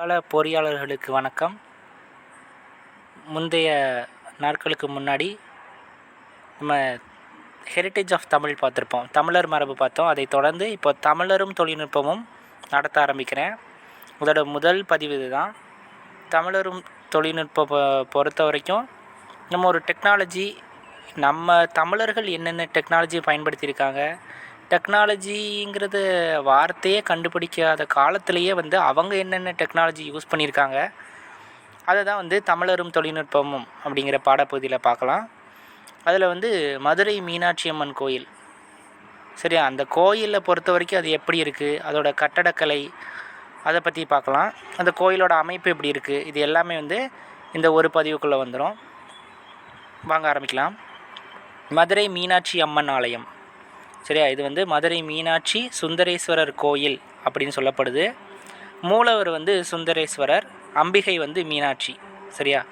கால பொறியாளர்களுக்கு வணக்கம். முந்தைய நாட்களுக்கு முன்னாடி நம்ம ஹெரிட்டேஜ் ஆஃப் தமிழ் பார்த்துருப்போம். தமிழர் மரபு பார்த்தோம். அதை தொடர்ந்து இப்போ தமிழரும் தொழில்நுட்பமும் நடத்த ஆரம்பிக்கிறேன். அதோட முதல் பதிவு இதுதான். தமிழரும் தொழில்நுட்பம் பொறுத்த வரைக்கும் நம்ம ஒரு டெக்னாலஜி நம்ம தமிழர்கள் என்னென்ன டெக்னாலஜி பயன்படுத்தியிருக்காங்க டெக்னாலஜிங்கிறது வார்த்தையே கண்டுபிடிக்காத காலத்திலேயே வந்து அவங்க என்னென்ன டெக்னாலஜி யூஸ் பண்ணியிருக்காங்க அதை தான் வந்து தமிழரும் தொழில்நுட்பமும் அப்படிங்கிற பாடப்பகுதியில் பார்க்கலாம். அதில் வந்து மதுரை மீனாட்சி அம்மன் கோயில். சரியா? அந்த கோயிலை பொறுத்த வரைக்கும் அது எப்படி இருக்குது அதோட கட்டடக்கலை அதை பற்றி பார்க்கலாம். அந்த கோயிலோட அமைப்பு எப்படி இருக்குது இது எல்லாமே வந்து இந்த ஒரு பதிவுக்குள்ளே வந்துடும் வாங்க ஆரம்பிக்கலாம். மதுரை மீனாட்சி அம்மன் ஆலயம். சரியா? இது வந்து மதுரை மீனாட்சி சுந்தரேஸ்வரர் கோயில் அப்படின்னு சொல்லப்படுது. மூலவர் வந்து சுந்தரேஸ்வரர் அம்பிகை வந்து மீனாட்சி சரியா?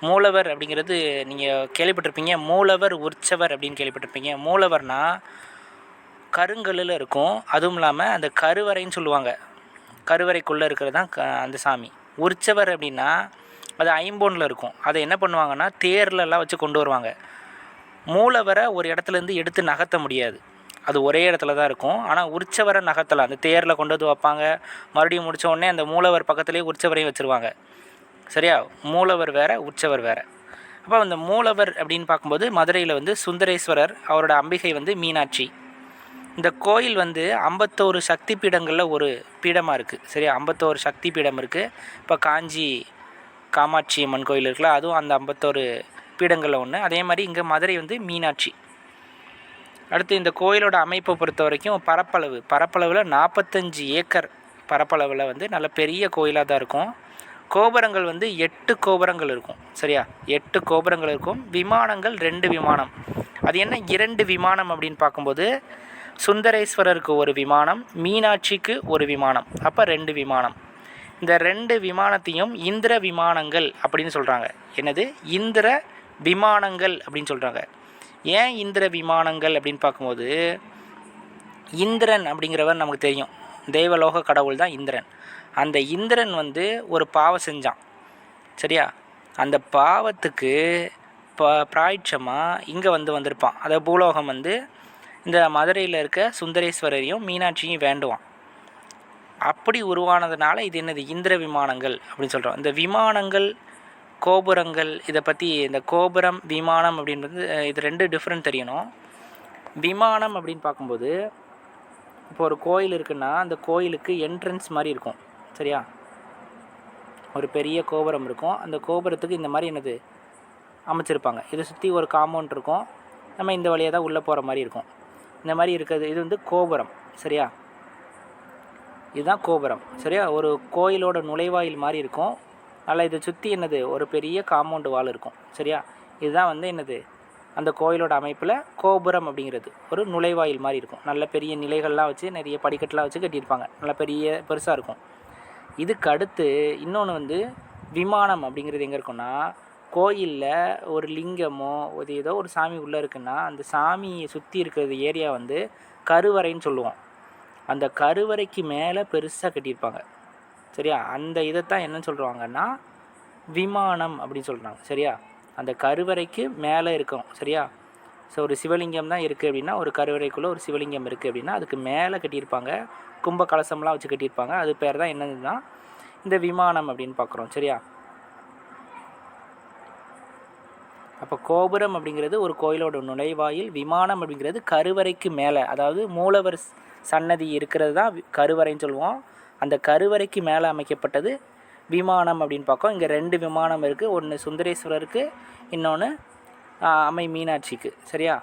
மூலவர் அப்படிங்கிறது நீங்கள் கேள்விப்பட்டிருப்பீங்க. மூலவர் உற்சவர் அப்படின்னு கேள்விப்பட்டிருப்பீங்க. மூலவர்னா கருங்கல்லில் இருக்கும். அதுவும் இல்லாமல் அந்த கருவறைன்னு சொல்லுவாங்க. கருவறைக்குள்ளே இருக்கிறது தான் க அந்த சாமி. உற்சவர் அப்படின்னா அது ஐம்பொனில் இருக்கும். அதை என்ன பண்ணுவாங்கன்னா தேர்லலாம் வச்சு கொண்டு வருவாங்க. மூலவரை ஒரு இடத்துலேருந்து எடுத்து நகர்த்த முடியாது. அது ஒரே இடத்துல தான் இருக்கும். ஆனால் உற்சவரை நகர்த்தலாம் அந்த தேரில் கொண்டு வந்து வைப்பாங்க. மறுபடியும் முடித்த உடனே அந்த மூலவர் பக்கத்துலேயே உற்சவரையும் வச்சுருவாங்க. சரியா? மூலவர் வேறு உற்சவர் வேறு. அப்போ அந்த மூலவர் அப்படின்னு பார்க்கும்போது மதுரையில் வந்து சுந்தரேஸ்வரர் அவரோட அம்பிகை வந்து மீனாட்சி. இந்த கோயில் வந்து ஐம்பத்தோரு சக்தி பீடங்களில் ஒரு பீடமாக இருக்குது சரியா? ஐம்பத்தோரு சக்தி பீடம் இருக்குது இப்போ காஞ்சி காமாட்சி அம்மன் கோயில் இருக்குல்ல அதுவும் அந்த ஐம்பத்தோரு பீடங்களில் ஒன்று அதே மாதிரி இங்கே மதுரை வந்து மீனாட்சி. அடுத்து இந்த கோயிலோட அமைப்பை பொறுத்த வரைக்கும் பரப்பளவு. பரப்பளவில் நாற்பத்தஞ்சு ஏக்கர் பரப்பளவில் வந்து நல்ல பெரிய கோயிலாக தான் இருக்கும். கோபுரங்கள் வந்து எட்டு கோபுரங்கள் இருக்கும். சரியா? எட்டு கோபுரங்கள் இருக்கும். விமானங்கள் ரெண்டு விமானம். அது என்ன? இரண்டு விமானம் அப்படின்னு பார்க்கும்போது சுந்தரேஸ்வரருக்கு ஒரு விமானம் மீனாட்சிக்கு ஒரு விமானம். அப்போ ரெண்டு விமானம். இந்த ரெண்டு விமானத்தையும் இந்திர விமானங்கள் அப்படின்னு சொல்கிறாங்க என்னது? இந்திர விமானங்கள் அப்படின்னு சொல்கிறாங்க ஏன் இந்திர விமானங்கள் அப்படின்னு பார்க்கும்போது இந்திரன் அப்படிங்கிறவர் நமக்கு தெரியும். தெய்வலோக கடவுள் தான் இந்திரன். அந்த இந்திரன் வந்து ஒரு பாவம் செஞ்சான். சரியா? அந்த பாவத்துக்கு ப பிராய்ச்சமாக இங்கே வந்து வந்திருப்பான். அதாவது பூலோகம் வந்து இந்த மதுரையில் இருக்க சுந்தரேஸ்வரரையும் மீனாட்சியும் வேண்டுவான். அப்படி உருவானதுனால இது என்னது? இந்திர விமானங்கள் அப்படின்னு சொல்கிறோம் இந்த விமானங்கள் கோபுரங்கள் இதை பற்றி இந்த கோபுரம் விமானம் அப்படின்றது இது ரெண்டு டிஃப்ரெண்ட் தெரியணும். விமானம் அப்படின்னு பார்க்கும்போது இப்போ ஒரு கோயில் இருக்குன்னா அந்த கோயிலுக்கு என்ட்ரன்ஸ் மாதிரி இருக்கும். சரியா? ஒரு பெரிய கோபுரம் இருக்கும். அந்த கோபுரத்துக்கு இந்த மாதிரி என்னது? அமைச்சிருப்பாங்க. இதை சுற்றி ஒரு காம்பவுண்ட் இருக்கும். நம்ம இந்த வழியாக தான் உள்ளே போகிற மாதிரி இருக்கும். இந்த மாதிரி இருக்கிறது இது வந்து கோபுரம். சரியா? இதுதான் கோபுரம். சரியா? ஒரு கோயிலோட நுழைவாயில் மாதிரி இருக்கும். நல்லா இதை சுற்றி என்னது? ஒரு பெரிய காம்பவுண்டு வால் இருக்கும். சரியா? இதுதான் வந்து என்னது? அந்த கோயிலோட அமைப்பில் கோபுரம் அப்படிங்கிறது. ஒரு நுழைவாயில் மாதிரி இருக்கும். நல்ல பெரிய நிலைகள்லாம் வச்சு நிறைய படிக்கட்டெலாம் வச்சு கட்டியிருப்பாங்க. நல்ல பெரிய பெருசாக இருக்கும். இதுக்கு அடுத்து இன்னொன்று வந்து விமானம் அப்படிங்கிறது எங்கே இருக்குன்னா கோயிலில் ஒரு லிங்கமோ ஒரு ஏதோ ஒரு சாமி உள்ளே இருக்குன்னா அந்த சாமியை சுற்றி இருக்கிறது ஏரியா வந்து கருவறைன்னு சொல்லுவோம். அந்த கருவறைக்கு மேலே பெருசாக கட்டியிருப்பாங்க. சரியா? அந்த இதைத்தான் என்ன சொல்கிறாங்கன்னா விமானம் அப்படின்னு சொல்கிறாங்க சரியா? அந்த கருவறைக்கு மேலே இருக்கும். சரியா? ஸோ ஒரு சிவலிங்கம் தான் இருக்குது அப்படின்னா ஒரு கருவறைக்குள்ளே ஒரு சிவலிங்கம் இருக்குது அப்படின்னா அதுக்கு மேலே கட்டியிருப்பாங்க. கும்ப கலசம்லாம் வச்சு கட்டியிருப்பாங்க. அது பேர் தான் என்னதுன்னா இந்த விமானம் அப்படின்னு பார்க்குறோம். சரியா? அப்போ கோபுரம் அப்படிங்கிறது ஒரு கோயிலோட நுழைவாயில் விமானம் அப்படிங்கிறது கருவறைக்கு மேலே. அதாவது மூலவர் சன்னதி இருக்கிறது தான் கருவறைன்னு சொல்லுவோம். அந்த கருவறைக்கு மேலே அமைக்கப்பட்டது விமானம் அப்படின்னு பார்க்கோம் இங்கே ரெண்டு விமானம் இருக்குது ஒன்று சுந்தரேஸ்வரருக்கு இன்னொன்று அம்மை மீனாட்சிக்கு. சரியா?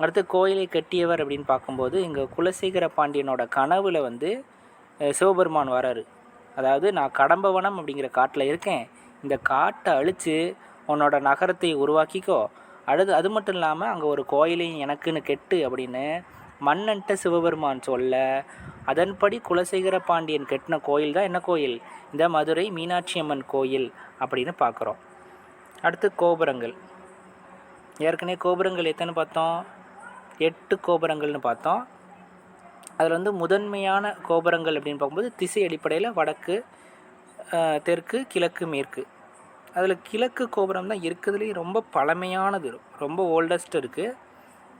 அடுத்து கோயிலை கட்டியவர் அப்படின்னு பார்க்கும்போது இங்கே குலசேகர பாண்டியனோட கனவில் வந்து சிவபெருமான் வராரு. அதாவது நான் கடம்பவனம் அப்படிங்கிற காட்டில் இருக்கேன். இந்த காட்டை அழித்து உன்னோட நகரத்தை உருவாக்கிக்கோ. அடுத்து அது மட்டும் இல்லாமல் அங்கே ஒரு கோயிலையும் எனக்குன்னு கெட்டு அப்படின்னு மன்னன்ட்ட சிவபெருமான் சொல்ல அதன்படி குலசேகர பாண்டியன் கட்டின கோயில் தான் என்ன கோயில்? இந்த மதுரை மீனாட்சி அம்மன் கோயில் அப்படின்னு பார்க்குறோம். அடுத்து கோபுரங்கள். ஏற்கனவே கோபுரங்கள் எத்தனை பார்த்தோம்? எட்டு கோபுரங்கள்னு பார்த்தோம். அதில் வந்து முதன்மையான கோபுரங்கள் அப்படின்னு பார்க்கும்போது திசை அடிப்படையில் வடக்கு தெற்கு கிழக்கு மேற்கு. அதில் கிழக்கு கோபுரம் தான் இருக்கிறதுலேயே ரொம்ப பழமையானது. ரொம்ப ஓல்டஸ்ட் இருக்குது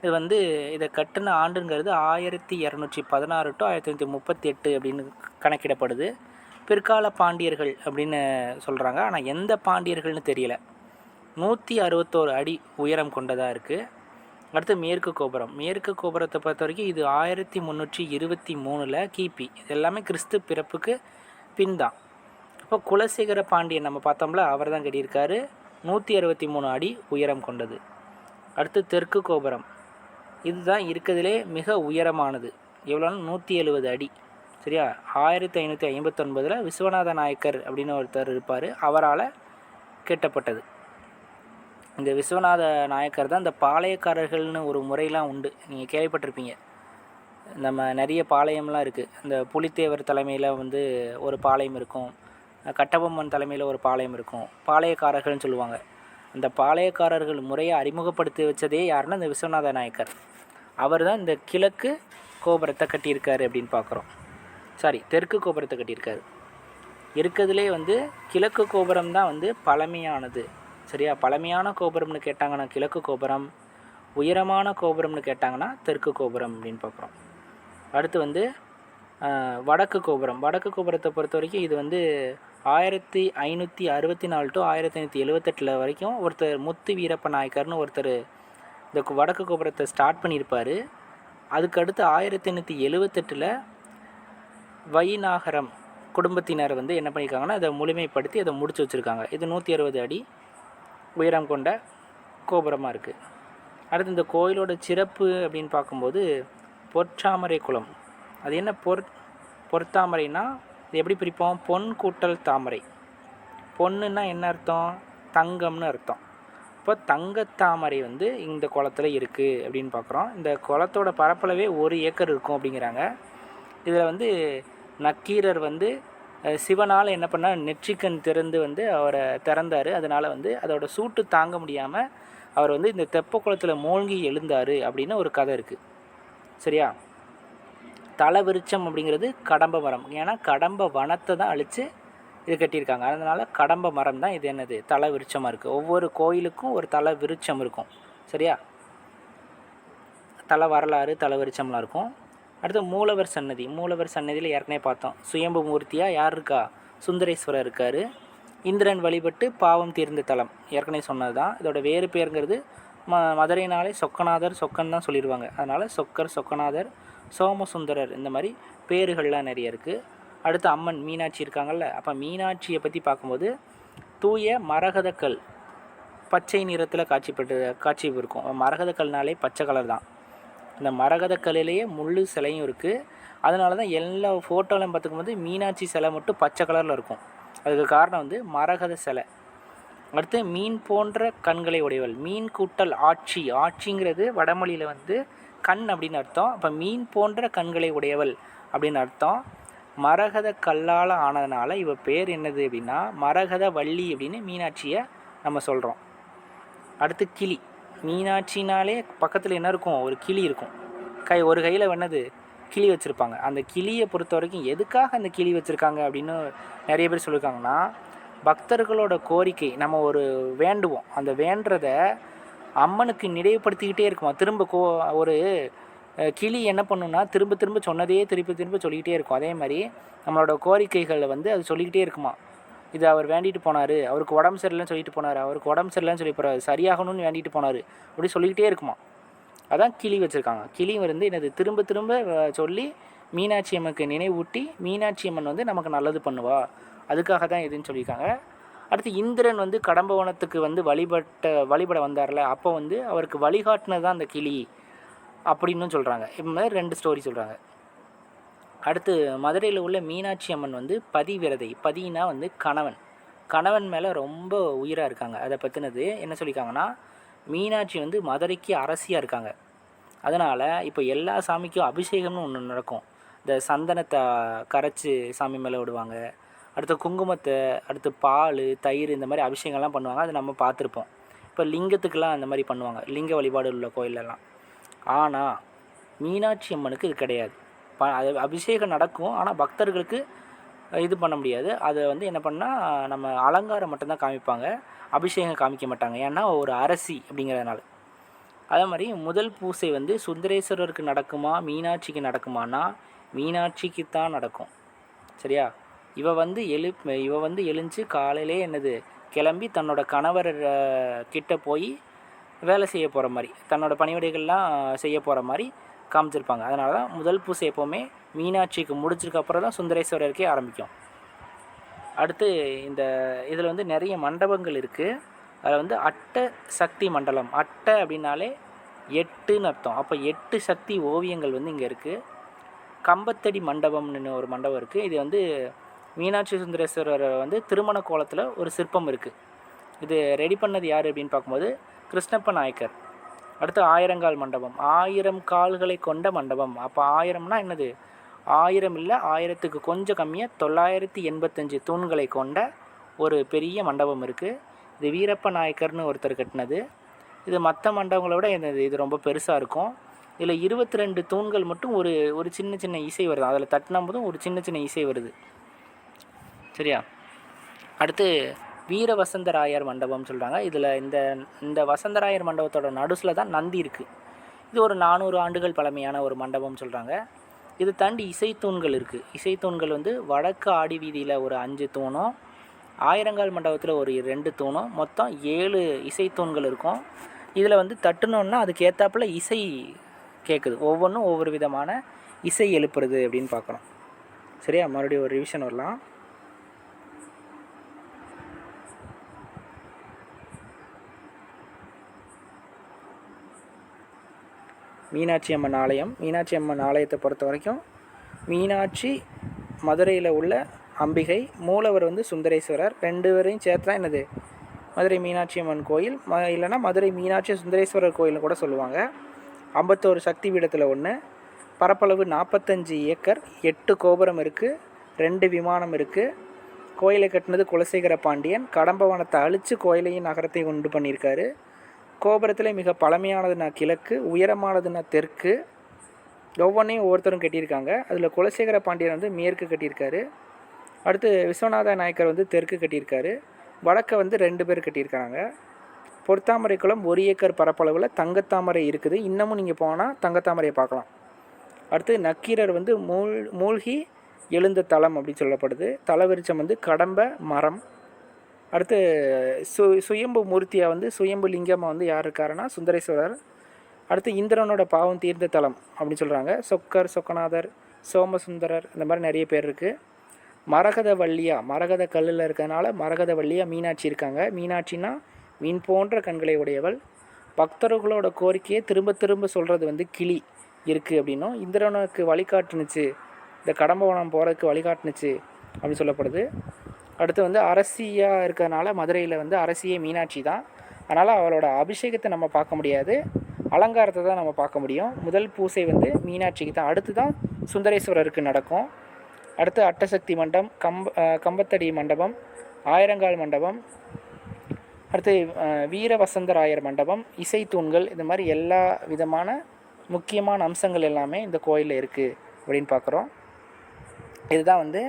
இது வந்து இதை கட்டின ஆண்டுங்கிறது ஆயிரத்தி இரநூற்றி பதினாறு டு ஆயிரத்தி தொள்ளாயிரத்தி முப்பத்தி எட்டு அப்படின்னு கணக்கிடப்படுது. பிற்கால பாண்டியர்கள் அப்படின்னு சொல்கிறாங்க ஆனால் எந்த பாண்டியர்கள்னு தெரியல. நூற்றி அறுபத்தோரு அடி உயரம் கொண்டதாக இருக்குது அடுத்து மேற்கு கோபுரம். மேற்கு கோபுரத்தை பொறுத்த வரைக்கும் இது ஆயிரத்தி முந்நூற்றி இருபத்தி மூணில் கிபி. இது எல்லாமே கிறிஸ்து பிறப்புக்கு பின் தான். இப்போ குலசேகர பாண்டியன் நம்ம பார்த்தோம்ல அவர் தான் கட்டியிருக்காரு. நூற்றி அறுபத்தி மூணு அடி உயரம் கொண்டது. அடுத்து தெற்கு கோபுரம். இதுதான் இருக்கிறதுலே மிக உயரமானது. எவ்வளோன்னு நூற்றி எழுபது அடி. சரியா? ஆயிரத்தி ஐநூற்றி ஐம்பத்தொன்பதில் விஸ்வநாத நாயக்கர் அப்படின்னு ஒருத்தர் இருப்பார். அவரால் கட்டப்பட்டது. இந்த விஸ்வநாத நாயக்கர் தான் இந்த பாளையக்காரர்கள்னு ஒரு முறையெலாம் உண்டு. நீங்கள் கேள்விப்பட்டிருப்பீங்க. நம்ம நிறைய பாளையம்லாம் இருக்குது இந்த புலித்தேவர் தலைமையில் வந்து ஒரு பாளையம் இருக்கும். கட்டபொம்மன் தலைமையில் ஒரு பாளையம் இருக்கும். பாளையக்காரர்கள்னு சொல்லுவாங்க. அந்த பாளையக்காரர்கள் முறையை அறிமுகப்படுத்தி வச்சதே யாருன்னா இந்த விஸ்வநாத நாயக்கர். அவர் தான் இந்த கிழக்கு கோபுரத்தை கட்டியிருக்காரு அப்படின்னு பார்க்குறோம். சாரி தெற்கு கோபுரத்தை கட்டியிருக்காரு. இருக்கிறதுலே வந்து கிழக்கு கோபுரம் தான் வந்து பழமையானது. சரியா? பழமையான கோபுரம்னு கேட்டாங்கன்னா கிழக்கு கோபுரம் உயரமான கோபுரம்னு கேட்டாங்கன்னா தெற்கு கோபுரம் அப்படின்னு பார்க்குறோம். அடுத்து வந்து வடக்கு கோபுரம். வடக்கு கோபுரத்தை பொறுத்த வரைக்கும் இது வந்து ஆயிரத்தி ஐநூற்றி அறுபத்தி நாலு டு ஆயிரத்தி ஐநூற்றி எழுவத்தெட்டில் வரைக்கும் ஒருத்தர் முத்து வீரப்ப நாயக்கர்னு ஒருத்தர் இந்த வடக்கு கோபுரத்தை ஸ்டார்ட் பண்ணியிருப்பார். அதுக்கடுத்து ஆயிரத்தி எண்ணூற்றி எழுவத்தெட்டில் வைநாகரம் குடும்பத்தினர் வந்து என்ன பண்ணியிருக்காங்கன்னா அதை முழுமைப்படுத்தி அதை முடிச்சு வச்சுருக்காங்க. இது நூற்றி அறுபது அடி உயரம் கொண்ட கோபுரமாக இருக்குது அடுத்து இந்த கோயிலோட சிறப்பு அப்படின்னு பார்க்கும்போது பொற்றாமரை குளம். அது என்ன பொற் பொற்தாமரைனா இது எப்படி பிரிப்போம்? பொன் கூட்டல் தாமரை. பொண்ணுன்னா என்ன அர்த்தம்? தங்கம்னு அர்த்தம். இப்போ தங்கத்தாமரை வந்து இந்த குளத்துல இருக்குது அப்படின்னு பார்க்குறோம் இந்த குளத்தோட பரப்பளவே ஒரு ஏக்கர் இருக்கும் அப்படிங்கிறாங்க. இதில் வந்து நக்கீரர் வந்து சிவனால் என்ன பண்ணால் நெற்றிக்கண் திறந்து வந்து அவரை திறந்தார். அதனால் வந்து அதோட சூட்டு தாங்க முடியாமல் அவர் வந்து இந்த தெப்ப குளத்தில் மூழ்கி எழுந்தார் அப்படின்னு ஒரு கதை இருக்குது சரியா? தலை விருச்சம் அப்படிங்கிறது கடம்ப மரம் ஏன்னா கடம்ப வனத்தை தான் அழித்து இது கட்டியிருக்காங்க. அதனால் கடம்ப மரம் தான் இது என்னது? தலை விருட்சமாக இருக்குது ஒவ்வொரு கோயிலுக்கும் ஒரு தலை விருட்சம் இருக்கும். சரியா? தலை வரலாறு தலை விருட்சம்லாம் இருக்கும். அடுத்து மூலவர் சன்னதி. மூலவர் சன்னதியில் ஏற்கனவே பார்த்தோம். சுயம்பு மூர்த்தியாக யார் இருக்கா? சுந்தரேஸ்வரர் இருக்கார். இந்திரன் வழிபட்டு பாவம் தீர்ந்த தலம். ஏற்கனவே சொன்னது தான் இதோட வேறு பேருங்கிறது ம மதுரைனாலே சொக்கநாதர் சொக்கன் தான் சொல்லிடுவாங்க அதனால் சொக்கர் சொக்கநாதர் சோமசுந்தரர் இந்த மாதிரி பேர்கள்லாம் நிறைய இருக்குது அடுத்து அம்மன் மீனாட்சி இருக்காங்கல்ல அப்போ மீனாட்சியை பற்றி பார்க்கும்போது தூய மரகதக்கல் பச்சை நிறத்தில் காட்சிப்பட்டு காட்சி இருக்கும். மரகதக்கல்னாலே பச்சை கலர் தான். இந்த மரகத முள்ளு சிலையும் இருக்குது அதனால தான் எல்லா ஃபோட்டோலையும் பார்த்துக்கும்போது மீனாட்சி சிலை மட்டும் பச்சை கலரில் இருக்கும். அதுக்கு காரணம் வந்து மரகத சிலை. அடுத்து மீன் போன்ற கண்களை உடையவள். மீன் கூட்டல் ஆட்சி. ஆட்சிங்கிறது வடமொழியில் வந்து கண் அப்படின்னு அர்த்தம். அப்போ மீன் போன்ற கண்களை உடையவள் அப்படின்னு அர்த்தம். மரகத கல்லால் ஆனதுனால இவ பேர் என்னது அப்படின்னா மரகத வள்ளி அப்படின்னு மீனாட்சியை நம்ம சொல்கிறோம் அடுத்து கிளி. மீனாட்சினாலே பக்கத்தில் என்ன இருக்கும்? ஒரு கிளி இருக்கும். கை ஒரு கையில் என்னது? கிளி வச்சுருப்பாங்க. அந்த கிளியை பொறுத்த வரைக்கும் எதுக்காக அந்த கிளி வச்சுருக்காங்க அப்படின்னு நிறைய பேர் சொல்லியிருக்காங்கன்னா பக்தர்களோட கோரிக்கை நம்ம ஒரு வேண்டுவோம். அந்த வேண்டுறத அம்மனுக்கு நினைவுபடுத்திக்கிட்டே இருக்குமா? திரும்ப கோ ஒரு கிளி என்ன பண்ணுன்னா திரும்ப திரும்ப சொன்னதையே திருப்பி திரும்ப சொல்லிக்கிட்டே இருக்கும். அதே மாதிரி நம்மளோட கோரிக்கைகளை வந்து அது சொல்லிக்கிட்டே இருக்குமா? இது அவர் வேண்டிட்டு போனார் அவருக்கு உடம்பு சரியில்லைன்னு சொல்லிட்டு போனார் அவருக்கு உடம்பு சரியில்லைன்னு சொல்லி போகிறார் சரியாகணும்னு வேண்டிட்டு போனார் அப்படி சொல்லிக்கிட்டே இருக்குமா? அதான் கிளி வச்சுருக்காங்க. கிளி வந்து என்னது திரும்ப திரும்ப சொல்லி மீனாட்சி அம்மனுக்கு நினைவூட்டி மீனாட்சி அம்மன் வந்து நமக்கு நல்லது பண்ணுவா. அதுக்காக தான் இதுன்னு சொல்லியிருக்காங்க. அடுத்து இந்திரன் வந்து கடம்பவனத்துக்கு வந்து வழிபட்ட வழிபட வந்தார்ல அப்போ வந்து அவருக்கு வழிகாட்டினது தான் அந்த கிளி. அப்படின்னு சொல்கிறாங்க இப்போ ரெண்டு ஸ்டோரி சொல்கிறாங்க அடுத்து மதுரையில் உள்ள மீனாட்சி அம்மன் வந்து பதிவிரதை பதினா வந்து கணவன். கணவன் மேலே ரொம்ப உயிராக இருக்காங்க. அதை பற்றினது என்ன சொல்லியிருக்காங்கன்னா மீனாட்சி வந்து மதுரைக்கு அரசியாக இருக்காங்க. அதனால் இப்போ எல்லா சாமிக்கும் அபிஷேகம்னு ஒன்று நடக்கும். இந்த சந்தனத்தை கரைச்சி சாமி மேலே விடுவாங்க. அடுத்து குங்குமத்தை அடுத்து பால் தயிர் இந்த மாதிரி அபிஷேகம்லாம் பண்ணுவாங்க. அதை நம்ம பார்த்துருப்போம். இப்போ லிங்கத்துக்கெல்லாம் அந்த மாதிரி பண்ணுவாங்க. லிங்க வழிபாடு உள்ள கோயிலெல்லாம். ஆனால் மீனாட்சி அம்மனுக்கு இது கிடையாது. ப அது அபிஷேகம் நடக்கும். ஆனால் பக்தர்களுக்கு இது பண்ண முடியாது. அதை வந்து என்ன பண்ணால் நம்ம அலங்காரம் மட்டும்தான் காமிப்பாங்க. அபிஷேகம் காமிக்க மாட்டாங்க. ஏன்னா ஒரு அரசி அப்படிங்கிறதுனால. அதே மாதிரி முதல் பூசை வந்து சுந்தரேஸ்வரருக்கு நடக்குமா மீனாட்சிக்கு நடக்குமானா மீனாட்சிக்கு தான் நடக்கும். சரியா? இவ வந்து எழு இவ வந்து எழுஞ்சு காலையிலே என்னது கிளம்பி தன்னோட கணவர் கிட்ட போய் வேலை செய்ய போகிற மாதிரி தன்னோட பணிவிடைகள்லாம் செய்ய போகிற மாதிரி காமிச்சிருப்பாங்க. அதனால தான் முதல் பூசை எப்போவுமே மீனாட்சிக்கு முடிச்சதுக்கு அப்புறம் தான் சுந்தரேஸ்வரருக்கே ஆரம்பிக்கும். அடுத்து இந்த இதில் வந்து நிறைய மண்டபங்கள் இருக்குது அதில் வந்து அட்ட சக்தி மண்டலம் அட்டை அப்படின்னாலே எட்டுன்னு அர்த்தம். அப்போ எட்டு சக்தி ஓவியங்கள் வந்து இங்கே இருக்குது கம்பத்தடி மண்டபம்னு ஒரு மண்டபம் இருக்குது இது வந்து மீனாட்சி சுந்தரேஸ்வரர் வந்து திருமண கோலத்தில் ஒரு சிற்பம் இருக்குது இது ரெடி பண்ணது யார் அப்படின்னு பார்க்கும்போது கிருஷ்ணப்ப நாயக்கர். அடுத்து ஆயிரங்கால் மண்டபம். ஆயிரம் கால்களை கொண்ட மண்டபம். அப்போ ஆயிரம்னா என்னது? ஆயிரம் இல்லை ஆயிரத்துக்கு கொஞ்சம் கம்மியாக தொள்ளாயிரத்தி எண்பத்தஞ்சு தூண்களை கொண்ட ஒரு பெரிய மண்டபம் இருக்குது இது வீரப்ப நாயக்கர்னு ஒருத்தர் கட்டினது. இது மற்ற மண்டபங்களை விட என்னது? இது ரொம்ப பெருசாக இருக்கும். இதில் இருபத்தி ரெண்டு தூண்கள் மட்டும் ஒரு ஒரு சின்ன சின்ன இசை வருது. அதில் தட்டினா போதும் ஒரு சின்ன சின்ன இசை வருது. சரியா? அடுத்து வீர வசந்தராயர் மண்டபம் சொல்கிறாங்க இதில் இந்த இந்த வசந்தராயர் மண்டபத்தோட நடுசில் தான் நந்தி இருக்குது இது ஒரு நானூறு ஆண்டுகள் பழமையான ஒரு மண்டபம் சொல்கிறாங்க இது தாண்டி இசைத்தூண்கள் இருக்குது இசைத்தூண்கள் வந்து வடக்கு ஆடி வீதியில் ஒரு அஞ்சு தூணும் ஆயிரங்கால் மண்டபத்தில் ஒரு ரெண்டு தூணும் மொத்தம் ஏழு இசைத்தூண்கள் இருக்கும். இதில் வந்து தட்டுனோன்னா அதுக்கு ஏற்றாப்புல இசை கேட்குது ஒவ்வொன்றும் ஒவ்வொரு விதமான இசை எழுப்புறது அப்படின்னு பார்க்குறோம் சரியா? மறுபடியும் ஒரு ரிவிஷன் வரலாம். மீனாட்சி அம்மன் ஆலயம். மீனாட்சி அம்மன் ஆலயத்தை பொறுத்த வரைக்கும் மீனாட்சி மதுரையில் உள்ள அம்பிகை மூலவர் வந்து சுந்தரேஸ்வரர். ரெண்டு பேரையும் சேர்த்து தான் என்னது? மதுரை மீனாட்சி அம்மன் கோயில். ம இல்லைன்னா மதுரை மீனாட்சி சுந்தரேஸ்வரர் கோயில்னு கூட சொல்லுவாங்க. ஐம்பத்தோரு சக்தி பீடத்தில் ஒன்று பரப்பளவு நாற்பத்தஞ்சு ஏக்கர். எட்டு கோபுரம் இருக்குது ரெண்டு விமானம் இருக்குது கோயிலை கட்டினது குலசேகர பாண்டியன். கடம்பவனத்தை அழித்து கோயிலையும் நகரத்தையும் உண்டு பண்ணியிருக்காரு. கோபுரத்தில் மிக பழமையானதுன்னா கிழக்கு உயரமானதுன்னா தெற்கு. ஒவ்வொன்றையும் ஒவ்வொருத்தரும் கட்டியிருக்காங்க. அதில் குலசேகர பாண்டியர் வந்து மேற்கு கட்டியிருக்காரு. அடுத்து விஸ்வநாத நாயக்கர் வந்து தெற்கு கட்டியிருக்காரு. வடக்கை வந்து ரெண்டு பேர் கட்டியிருக்காங்க. பொறுத்தாமரை குளம் ஒரு ஏக்கர் பரப்பளவில் தங்கத்தாமரை இருக்குது. இன்னமும் நீங்கள் போனால் தங்கத்தாமரையை பார்க்கலாம். அடுத்து நக்கீரர் வந்து மூழ் மூழ்கி எழுந்த தலம் அப்படின்னு சொல்லப்படுது. தலவிருச்சம் வந்து கடம்ப மரம். அடுத்து சு சுயம்பு மூர்த்தியாக வந்து சுயம்பு லிங்கமாக வந்து யார் இருக்காருன்னா சுந்தரேஸ்வரர். அடுத்து இந்திரனோட பாவம் தீர்ந்த தலம் அப்படின்னு சொல்கிறாங்க சொக்கர் சொக்கநாதர் சோமசுந்தரர் இந்த மாதிரி நிறைய பேர் இருக்குது மரகத வள்ளியா மரகத கல்லில் இருக்கிறதுனால மரகத வள்ளியா மீனாட்சி இருக்காங்க. மீனாட்சினா மீன் போன்ற கண்களை உடையவள். பக்தர்களோட கோரிக்கையை திரும்ப திரும்ப சொல்கிறது வந்து கிளி இருக்குது அப்படின்னும். இந்திரனுக்கு வழிகாட்டுனுச்சு. இந்த கடம்பவனம் போகிறதுக்கு வழிகாட்டுனுச்சு அப்படின்னு சொல்லப்படுது. அடுத்து வந்து அரசியாக இருக்கிறதுனால மதுரையில் வந்து அரசியே மீனாட்சி தான். அதனால் அவளோட அபிஷேகத்தை நம்ம பார்க்க முடியாது. அலங்காரத்தை தான் நம்ம பார்க்க முடியும். முதல் பூசை வந்து மீனாட்சிக்கு தான். அடுத்து தான் சுந்தரேஸ்வரருக்கு நடக்கும். அடுத்து அட்டசக்தி மண்டபம் கம்ப கம்பத்தடி மண்டபம் ஆயிரங்கால் மண்டபம் அடுத்து வீர வசந்தராயர் மண்டபம் இசைத்தூண்கள் இந்த மாதிரி எல்லா விதமான முக்கியமான அம்சங்கள் எல்லாமே இந்த கோயிலில் இருக்குது அப்படின்னு பார்க்குறோம். இதுதான் வந்து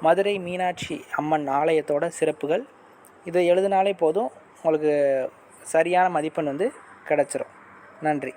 மதுரை மீனாட்சி அம்மன் ஆலயத்தோட சிறப்புகள். இதை எழுதினாலே போதும் உங்களுக்கு சரியான மதிப்பெண் வந்து கிடச்சிரும். நன்றி.